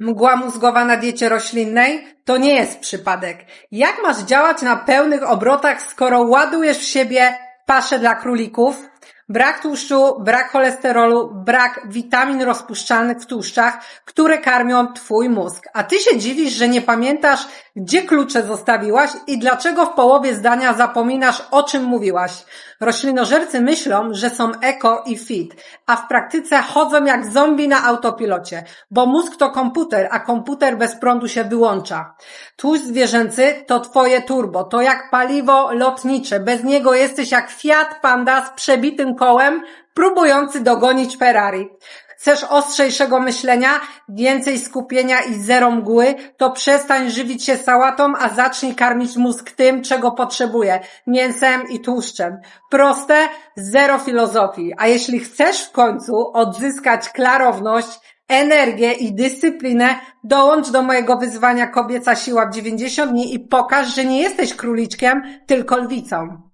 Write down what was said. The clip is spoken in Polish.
Mgła mózgowa na diecie roślinnej to nie jest przypadek. Jak masz działać na pełnych obrotach, skoro ładujesz w siebie paszę dla królików? Brak tłuszczu, brak cholesterolu, brak witamin rozpuszczalnych w tłuszczach, które karmią twój mózg. A ty się dziwisz, że nie pamiętasz, gdzie klucze zostawiłaś i dlaczego w połowie zdania zapominasz, o czym mówiłaś. Roślinożercy myślą, że są eko i fit, a w praktyce chodzą jak zombie na autopilocie, bo mózg to komputer, a komputer bez prądu się wyłącza. Tłuszcz zwierzęcy to twoje turbo, to jak paliwo lotnicze. Bez niego jesteś jak Fiat Panda z przebitym kołem, próbujący dogonić Ferrari. Chcesz ostrzejszego myślenia, więcej skupienia i zero mgły, to przestań żywić się sałatą, a zacznij karmić mózg tym, czego potrzebuje, mięsem i tłuszczem. Proste, zero filozofii. A jeśli chcesz w końcu odzyskać klarowność, energię i dyscyplinę, dołącz do mojego wyzwania Kobieca Siła w 90 dni i pokaż, że nie jesteś króliczkiem, tylko lwicą.